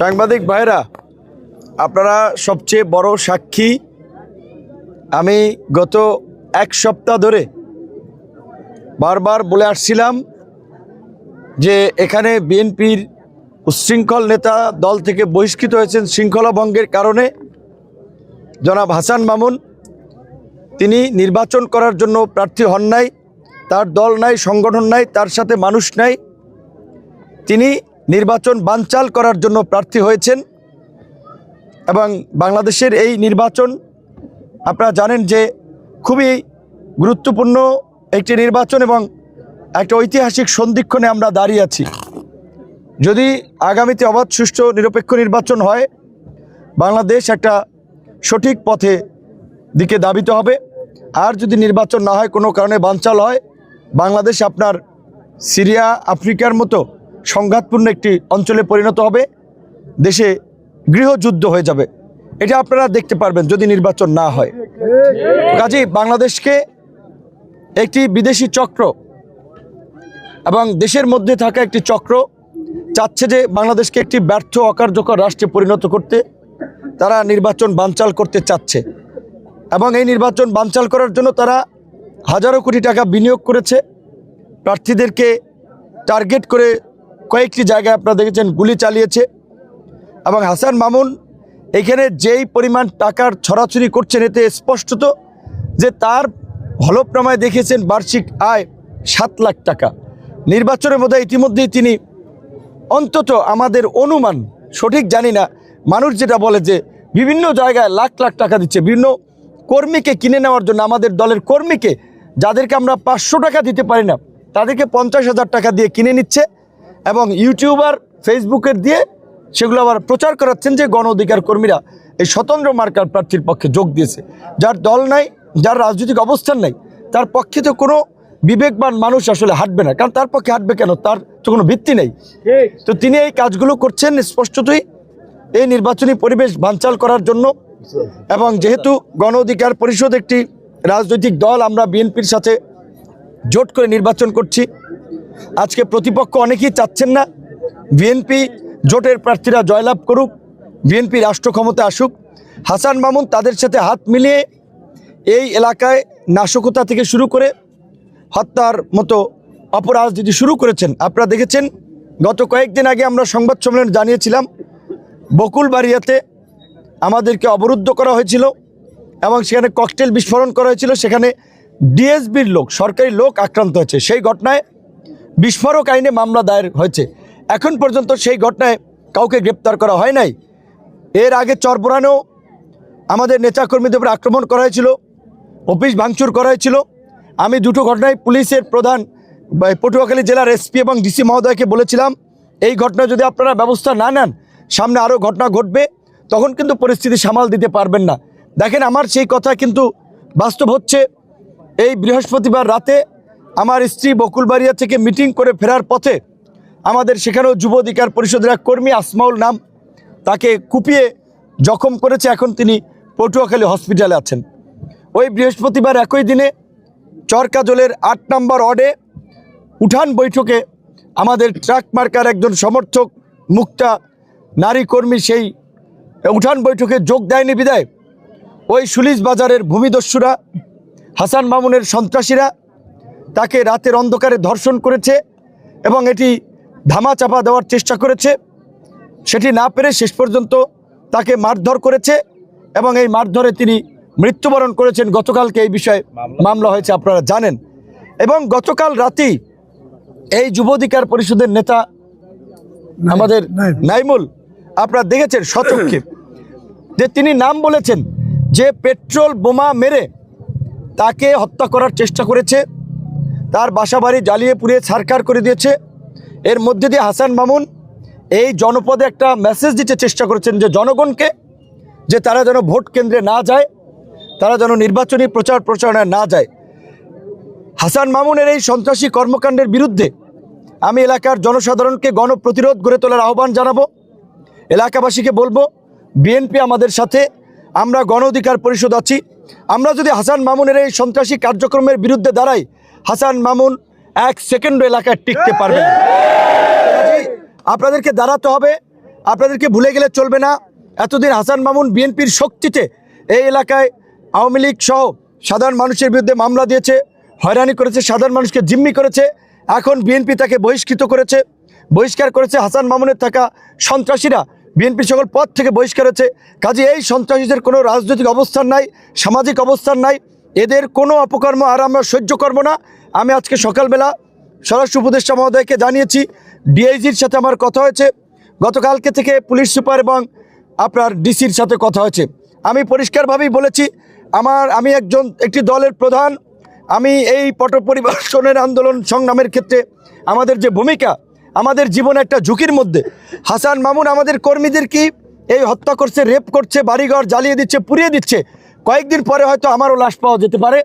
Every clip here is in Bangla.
সাংবাদিক ভাইরা, আপনারা সবচেয়ে বড় সাক্ষী, আমি গত এক সপ্তাহ ধরে বারবার বলে আসছিলাম যে এখানে বিএনপির উচ্ছৃঙ্খল নেতা দল থেকে বহিষ্কৃত হয়েছেন শৃঙ্খলা ভঙ্গের কারণে জনাব হাসান মামুন। তিনি নির্বাচন করার জন্য প্রার্থী হন নাই, তার দল নাই, সংগঠন নাই, তার সাথে মানুষ নাই। তিনি নির্বাচন বানচাল করার জন্য প্রার্থী হয়েছেন এবং বাংলাদেশের এই নির্বাচন, আপনারা জানেন যে খুবই গুরুত্বপূর্ণ একটি নির্বাচন এবং একটা ঐতিহাসিক সন্ধিক্ষণে আমরা দাঁড়িয়ে আছি। যদি আগামীতে অবাধ, সুষ্ঠু, নিরপেক্ষ নির্বাচন হয়, বাংলাদেশ একটা সঠিক পথে দিকে দাবিত হবে। আর যদি নির্বাচন না হয়, কোনো কারণে বানচাল হয়, বাংলাদেশ আপনার সিরিয়া, আফ্রিকার মতো সংঘাতপূর্ণ একটি অঞ্চলে পরিণত হবে, দেশে গৃহযুদ্ধ হয়ে যাবে। এটা আপনারা দেখতে পারবেন যদি নির্বাচন না হয়। কাজেই বাংলাদেশকে একটি বিদেশি চক্র এবং দেশের মধ্যে থাকা একটি চক্র চাচ্ছে যে বাংলাদেশকে একটি ব্যর্থ, অকার্যকর রাষ্ট্রে পরিণত করতে। তারা নির্বাচন বানচাল করতে চাচ্ছে এবং এই নির্বাচন বানচাল করার জন্য তারা হাজারো কোটি টাকা বিনিয়োগ করেছে। প্রার্থীদেরকে টার্গেট করে কয়েকটি জায়গায় আপনারা দেখেছেন গুলি চালিয়েছে। এবং হাসান মামুন এখানে যেই পরিমাণ টাকার ছড়াছড়ি করছেন, এতে স্পষ্টত যে তার হলফনামায় দেখেছেন বার্ষিক আয় সাত লাখ টাকা। নির্বাচনের মধ্যে ইতিমধ্যেই তিনি অন্তত আমাদের অনুমান, সঠিক জানি না, মানুষ যেটা বলে যে বিভিন্ন জায়গায় লাখ লাখ টাকা দিচ্ছে। বিভিন্ন কর্মীকে কিনে নেওয়ার জন্য আমাদের দলের কর্মীকে, যাদেরকে আমরা পাঁচশো টাকা দিতে পারি না, তাদেরকে পঞ্চাশ হাজার টাকা দিয়ে কিনে নিচ্ছে। এবং ইউটিউবার ফেসবুকের দিয়ে সেগুলো আবার প্রচার করাচ্ছেন যে গণ অধিকার কর্মীরা। এই স্বতন্ত্র মার্কার প্রার্থীর পক্ষে যোগ দিয়েছে। যার দল নাই, যার রাজনৈতিক অবস্থান নাই, তার পক্ষে তো কোনো বিবেকবান মানুষ আসলে হাঁটবে না। কারণ তার পক্ষে হাঁটবে কেন? তার তো কোনো ভিত্তি নেই। তো তিনি এই কাজগুলো করছেন স্পষ্টতই। এই নির্বাচনী পরিবেশ বানচাল করার জন্য এবং যেহেতু গণ অধিকার পরিষদ একটি রাজনৈতিক দল, আমরা বিএনপির সাথে জোট করে নির্বাচন করছি। আজকে প্রতিপক্ষ অনেকেই চাচ্ছেন না। বিএনপি জোটের প্রার্থীরা জয়লাভ করুক বিএনপি রাষ্ট্র ক্ষমতা আসুক। হাসান মামুন তাদের সাথে হাত মিলিয়ে এই এলাকায় নাশকতা থেকে শুরু করে হত্যার মতো অপরাধ যদি শুরু করেছেন। আপনারা দেখেছেন, গত কয়েকদিন আগে আমরা সংবাদ সম্মেলন জানিয়েছিলাম, বকুলবাড়িয়াতে আমাদেরকে অবরুদ্ধ করা হয়েছিল এবং সেখানে ককটেল বিস্ফোরণ করা হয়েছিল। সেখানে ডিএসবির লোক, সরকারি লোক আক্রান্ত হয়েছে। সেই ঘটনায় বিস্ফোরক আইনে মামলা দায়ের হয়েছে। এখন পর্যন্ত সেই ঘটনায় কাউকে গ্রেপ্তার করা হয় নাই। এর আগে চরবরানেও আমাদের নেতাকর্মীদের উপরে আক্রমণ করা হয়েছিল, অফিস ভাঙচুর করা হয়েছিল। আমি দুটো ঘটনায় পুলিশের প্রধান পটুয়াখালী জেলার এসপি এবং ডিসি মহোদয়কে বলেছিলাম, এই ঘটনা যদি আপনারা ব্যবস্থা না নেন, সামনে আরও ঘটনা ঘটবে, তখন কিন্তু পরিস্থিতি সামাল দিতে পারবেন না। দেখেন, আমার সেই কথা কিন্তু বাস্তব হচ্ছে। এই বৃহস্পতিবার রাতে আমার স্ত্রী বকুলবাড়িয়া থেকে মিটিং করে ফেরার পথে আমাদের সেখানেও যুব অধিকার পরিষদের এক কর্মী, আসমাউল নাম, তাকে কুপিয়ে জখম করেছে এখন তিনি পটুয়াখালী হসপিটালে আছেন। ওই বৃহস্পতিবার একই দিনে চরকাজলের আট নম্বর ওয়ার্ডে উঠান বৈঠকে আমাদের ট্রাক মার্কার একজন সমর্থক, মুক্তা নারী কর্মী সেই উঠান বৈঠকে যোগ দেয়নি বিদায়। ওই সুলিশ বাজারের ভূমিদস্যুরা, হাসান মামুনের সন্ত্রাসীরা তাকে রাতের অন্ধকারে ধর্ষণ করেছে এবং এটি ধামা চাপা দেওয়ার চেষ্টা করেছে। সেটি না পেরে শেষ পর্যন্ত তাকে মারধর করেছে এবং এই মারধরে তিনি মৃত্যুবরণ করেছেন। গতকালকে এই বিষয়ে মামলা। হয়েছে আপনারা জানেন। এবং গতকাল রাতেই এই যুব অধিকার পরিষদের নেতা আমাদের নাইমুল আপনারা দেখেছেন সচক্ষে যে তিনি নাম বলেছেন যে পেট্রোল বোমা মেরে তাকে হত্যা করার চেষ্টা করেছে। তার বাসাবাড়ি জ্বালিয়ে পুড়িয়ে ছারকার করে দিয়েছে। এর মধ্যে দিয়ে হাসান মামুন এই জনপদে একটা মেসেজ দিতে চেষ্টা করেছেন যে জনগণকে, যে তারা যেন ভোট কেন্দ্রে না যায়, তারা যেন নির্বাচনী প্রচার প্রচারণায় না যায়। হাসান মামুনের এই সন্ত্রাসী কর্মকাণ্ডের বিরুদ্ধে আমি এলাকার জনসাধারণকে গণপ্রতিরোধ গড়ে তোলার আহ্বান জানাব। এলাকাবাসীকে বলব, বিএনপি আমাদের সাথে, আমরা গণ অধিকার পরিষদ আছি। আমরা যদি হাসান মামুনের এই সন্ত্রাসী কার্যক্রমের বিরুদ্ধে দাঁড়াই হাসান মামুন এক সেকেন্ড এলাকায় টিকতে পারবে। আপনাদেরকে দাঁড়াতে হবে, আপনাদেরকে ভুলে গেলে চলবে না। এতদিন হাসান মামুন বিএনপির শক্তিতে এই এলাকায় আওয়ামী লীগ সহ সাধারণ মানুষের বিরুদ্ধে মামলা দিয়েছে, হয়রানি করেছে, সাধারণ মানুষকে জিম্মি করেছে। এখন বিএনপি তাকে বহিষ্কৃত করেছে, বহিষ্কার করেছে হাসান মামুনের থাকা সন্ত্রাসীরা। বিএনপি সকল পদ থেকে বহিষ্কার হয়েছে। কাজে এই সন্ত্রাসীদের কোনো রাজনৈতিক অবস্থান নাই, সামাজিক অবস্থান নাই। এদের কোনো অপকর্ম আর আমরা সহ্য করব না। আমি আজকে সকালবেলা স্বরাষ্ট্র উপদেষ্টা মহোদয়কে জানিয়েছি, ডিআইজির সাথে আমার কথা হয়েছে। গতকালকে থেকে পুলিশ সুপার এবং আপনার ডিসির সাথে কথা হয়েছে। আমি পরিষ্কারভাবেই বলেছি, আমার, আমি একজন, একটি দলের প্রধান। আমি এই পট পরিবর্তনের আন্দোলন সংগ্রামের ক্ষেত্রে আমাদের যে ভূমিকা, আমাদের জীবন একটা ঝুঁকির মধ্যে। হাসান মামুন আমাদের কর্মীদের কি এই হত্যা করছে, রেপ করছে, বাড়িঘর জ্বালিয়ে দিচ্ছে, পুড়িয়ে দিচ্ছে? কয়েকদিন পরে হয়তো আমারও লাশ পাওয়া যেতে পারে।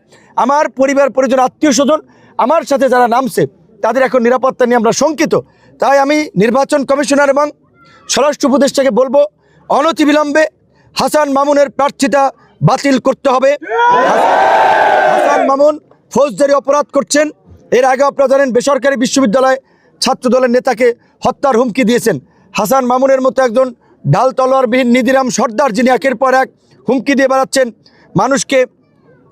আমার পরিবার, পরিজন, আত্মীয় স্বজন, আমার সাথে যারা নামছে, তাদের এখন নিরাপত্তা নিয়ে আমরা শঙ্কিত। তাই আমি নির্বাচন কমিশনার এবং স্বরাষ্ট্র উপদেষ্টাকে বলব অনতিবিলম্বে হাসান মামুনের প্রার্থিতা বাতিল করতে হবে। হাসান মামুন ফৌজদারি অপরাধ করছেন। এর আগে আপনারা জানেন, বেসরকারি বিশ্ববিদ্যালয় ছাত্র দলের নেতাকে হত্যার হুমকি দিয়েছেন। হাসান মামুনের মতো একজন ডাল তলোয়ারবিহীন নিধিরাম সর্দার, যিনি একের পর এক হুমকি দিয়ে বেড়াচ্ছেন, মানুষকে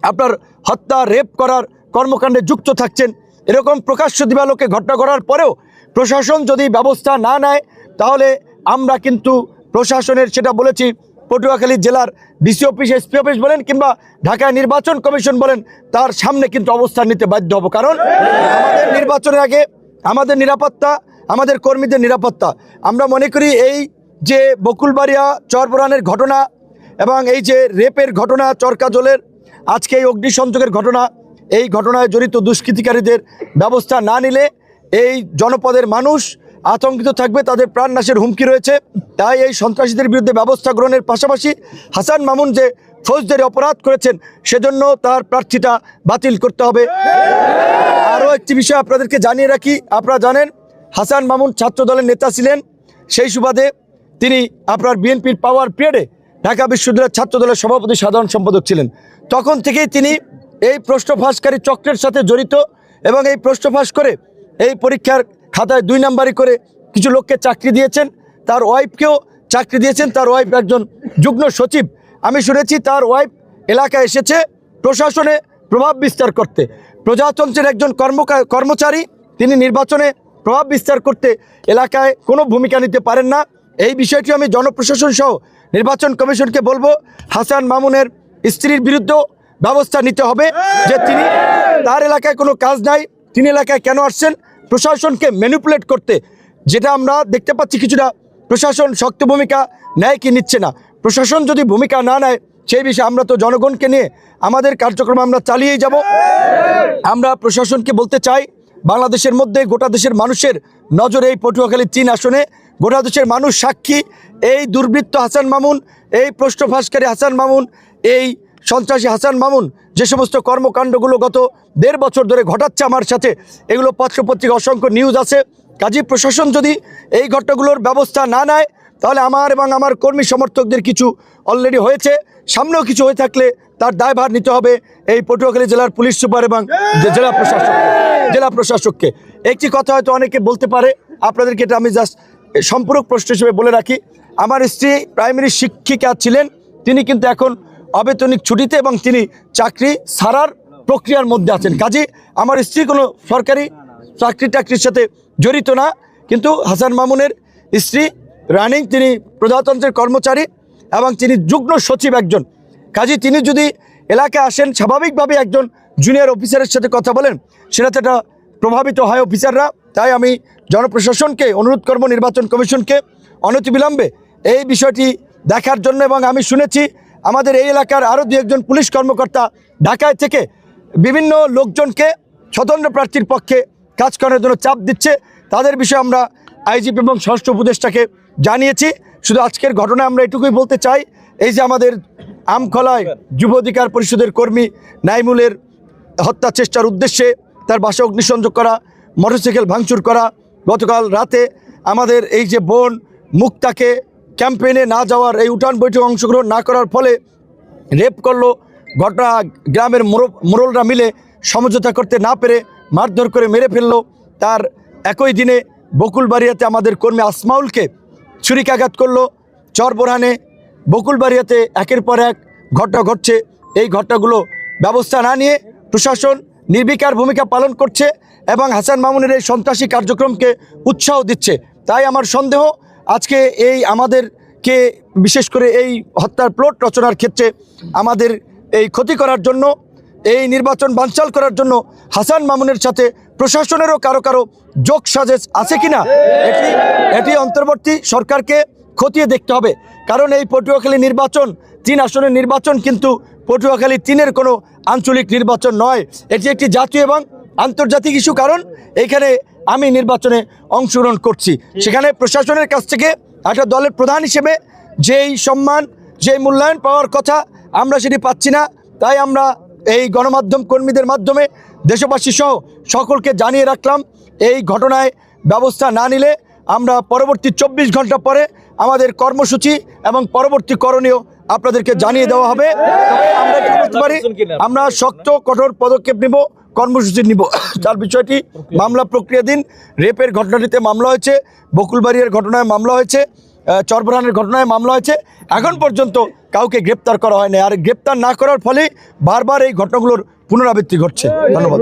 আপনার হত্যা, রেপ করার কর্মকাণ্ডে যুক্ত থাকছেন। এরকম প্রকাশ্য দিবালোকে ঘটনা করার পরেও প্রশাসন যদি ব্যবস্থা না নেয়, তাহলে আমরা কিন্তু প্রশাসনের, সেটা বলেছি, পটুয়াখালী জেলার ডিসি অফিস, এসপি অফিস বলেন কিংবা ঢাকায় নির্বাচন কমিশন বলেন, তার সামনে কিন্তু অবস্থান নিতে বাধ্য হব। কারণ আমাদের নির্বাচনের আগে আমাদের নিরাপত্তা, আমাদের কর্মীদের নিরাপত্তা। আমরা মনে করি এই যে বকুলবাড়িয়া চরবরানের ঘটনা এবং এই যে রেপের ঘটনা চরকাজলের আজকে এই অগ্নিসংযোগের ঘটনা, এই ঘটনায় জড়িত দুষ্কৃতিকারীদের ব্যবস্থা না নিলে এই জনপদের মানুষ আতঙ্কিত থাকবে, তাদের প্রাণনাশের হুমকি রয়েছে। তাই এই সন্ত্রাসীদের বিরুদ্ধে ব্যবস্থা গ্রহণের পাশাপাশি হাসান মামুন যে ফৌজদারি অপরাধ করেছেন, সেজন্য তার প্রার্থীটা বাতিল করতে হবে। আরও একটি বিষয় আপনাদেরকে জানিয়ে রাখি, আপনারা জানেন, হাসান মামুন ছাত্র দলের নেতা ছিলেন। সেই সুবাদে তিনি আপনার বিএনপির পাওয়ার পিরিয়ডে ঢাকা বিশ্ববিদ্যালয়ের ছাত্র দলের সভাপতি সাধারণ সম্পাদক ছিলেন। তখন থেকেই তিনি এই প্রশ্ন ফাঁসকারী চক্রের সাথে জড়িত এবং এই প্রশ্ন ফাঁস করে এই পরীক্ষার খাতায় দুই নাম্বারই করে কিছু লোককে চাকরি দিয়েছেন। তার ওয়াইফকেও চাকরি দিয়েছেন। তার ওয়াইফ একজন যুগ্ম সচিব। আমি শুনেছি তার ওয়াইফ এলাকায় এসেছে প্রশাসনে প্রভাব বিস্তার করতে। প্রজাতন্ত্রের একজন কর্ম কর্মচারী, তিনি নির্বাচনে প্রভাব বিস্তার করতে এলাকায় কোনো ভূমিকা নিতে পারেন না। এই বিষয়টি আমি জনপ্রশাসন সহ নির্বাচন কমিশনকে বলব হাসান মামুনের স্ত্রীর বিরুদ্ধেও ব্যবস্থা নিতে হবে যে তিনি তার এলাকায় কোনো কাজ নাই, তিনি এলাকায় কেন আসছেন, প্রশাসনকে ম্যানিপুলেট করতে। যেটা আমরা দেখতে পাচ্ছি কিছুটা, প্রশাসন শক্ত ভূমিকা নেয় কি নিচ্ছে না। প্রশাসন যদি ভূমিকা না নেয়, সেই বিষয়ে আমরা তো জনগণকে নিয়ে আমাদের কার্যক্রম আমরা চালিয়েই যাব। আমরা প্রশাসনকে বলতে চাই বাংলাদেশের মধ্যে গোটা দেশের মানুষের নজরে এই পটুয়াখালী তিন আসনে। গোটা দেশের মানুষ সাক্ষী, এই দুর্বৃত্ত হাসান মামুন, এই প্রশ্ন ফাঁসকারী হাসান মামুন, এই সন্ত্রাসী হাসান মামুন, যে সমস্ত কর্মকাণ্ডগুলো গত দেড় বছর ধরে ঘটাচ্ছে আমার সাথে, এগুলো পত্রপত্রিকা অসংখ্য নিউজ আছে। কাজী প্রশাসন যদি এই ঘটনাগুলোর ব্যবস্থা না নেয়, তাহলে আমার এবং আমার কর্মী সমর্থকদের কিছু অলরেডি হয়েছে। সামনেও কিছু হয়ে থাকলে তার দায়ভার নিতে হবে এই পটুয়াখালী জেলার পুলিশ সুপার এবং জেলা প্রশাসক জেলা প্রশাসককে। একটি কথা হয়তো অনেকে বলতে পারে, আপনাদেরকে এটা আমি জাস্ট সম্পূরক প্রশ্ন হিসেবে বলে রাখি। আমার স্ত্রী প্রাইমারি শিক্ষিকা ছিলেন, তিনি কিন্তু এখন অবেতনিক ছুটিতে এবং তিনি চাকরি ছাড়ার প্রক্রিয়ার মধ্যে আছেন। কাজে, আমার স্ত্রী কোনো সরকারি চাকরি টাকরির সাথে জড়িত না, কিন্তু হাসান মামুনের স্ত্রী রানিং, তিনি প্রজাতন্ত্রের কর্মচারী এবং তিনি যুগ্ম সচিব একজন। কাজে, তিনি যদি এলাকায় আসেন, স্বাভাবিকভাবে একজন জুনিয়র অফিসারের সাথে কথা বলেন। সেটাতে একটা প্রভাবিত হয় অফিসাররা তাই আমি জনপ্রশাসনকে, অনুরোধ করব নির্বাচন কমিশনকে অনতিবিলম্বে এই বিষয়টি দেখার জন্য এবং আমি শুনেছি আমাদের এই এলাকার আরও দু একজন পুলিশ কর্মকর্তা ঢাকায় থেকে বিভিন্ন লোকজনকে স্বতন্ত্র প্রার্থীর পক্ষে কাজ করার জন্য চাপ দিচ্ছে। তাদের বিষয়ে আমরা আইজিপি এবং ষষ্ঠ উপদেষ্টাকে জানিয়েছি। শুধু আজকের ঘটনায় আমরা এটুকুই বলতে চাই, এই যে আমাদের আমখলায় যুব অধিকার পরিষদের কর্মী নাইমুলের হত্যা চেষ্টার উদ্দেশ্যে তার বাসা অগ্নিসংযোগ করা, মোটরসাইকেল ভাঙচুর করা। গতকাল রাতে আমাদের এই যে বোন মুক্তাকে ক্যাম্পেইনে না যাওয়ার এই উঠান বৈঠক অংশগ্রহণ না করার ফলে রেপ করল। ঘটনা গ্রামের মোড়লরা মিলে সমঝোতা করতে না পেরে মারধর করে মেরে ফেলল। তার একই দিনে বকুলবাড়িয়াতে আমাদের কর্মী আসমাউলকে ছুরিকাঘাত করল। চরবোরহানে বকুলবাড়িয়াতে একের পর এক ঘটনা ঘটছে। এই ঘটনাগুলো ব্যবস্থা না নিয়ে প্রশাসন নির্বিকার ভূমিকা পালন করছে এবং হাসান মামুনের এই সন্ত্রাসী কার্যক্রমকে উৎসাহ দিচ্ছে। তাই আমার সন্দেহ, আজকে এই আমাদেরকে বিশেষ করে এই হত্যার প্লট রচনার ক্ষেত্রে আমাদের এই ক্ষতি করার জন্য, এই নির্বাচন বানচাল করার জন্য হাসান মামুনের সাথে প্রশাসনেরও কারও কারও যোগ সাজেস আছে কিনা, এটি এটি অন্তর্বর্তী সরকারকে খতিয়ে দেখতে হবে। কারণ এই পটুয়াখালী নির্বাচন, তিন আসনের নির্বাচন কিন্তু পটুয়াখালী তিনের কোনো আঞ্চলিক নির্বাচন নয়। এটি একটি জাতীয় এবং আন্তর্জাতিক ইস্যু, কারণ এখানে আমি নির্বাচনে অংশগ্রহণ করছি। সেখানে প্রশাসনের কাছ থেকে একটা দলের প্রধান হিসেবে যেই সম্মান, যেই মূল্যায়ন পাওয়ার কথা আমরা সেটি পাচ্ছি না, তাই আমরা এই গণমাধ্যম কর্মীদের মাধ্যমে দেশবাসী সহ সকলকে জানিয়ে রাখলাম, এই ঘটনায় ব্যবস্থা না নিলে আমরা পরবর্তী চব্বিশ ঘণ্টা পরে আমাদের কর্মসূচি এবং পরবর্তী করণীয় আপনাদেরকে জানিয়ে দেওয়া হবে। আমরা কি করতে পারি? আমরা শক্ত কঠোর পদক্ষেপ নিব কর্মসূচি নিব। তার বিষয়টি মামলা প্রক্রিয়াধীন রেপের ঘটনাটিতে মামলা হয়েছে বকুলবাড়িয়ার ঘটনায় মামলা হয়েছে চরবরানের ঘটনায় মামলা হয়েছে। এখন পর্যন্ত কাউকে গ্রেপ্তার করা হয়নি। আর গ্রেপ্তার না করার ফলে বারবার এই ঘটনাগুলোর পুনরাবৃত্তি ঘটছে। ধন্যবাদ।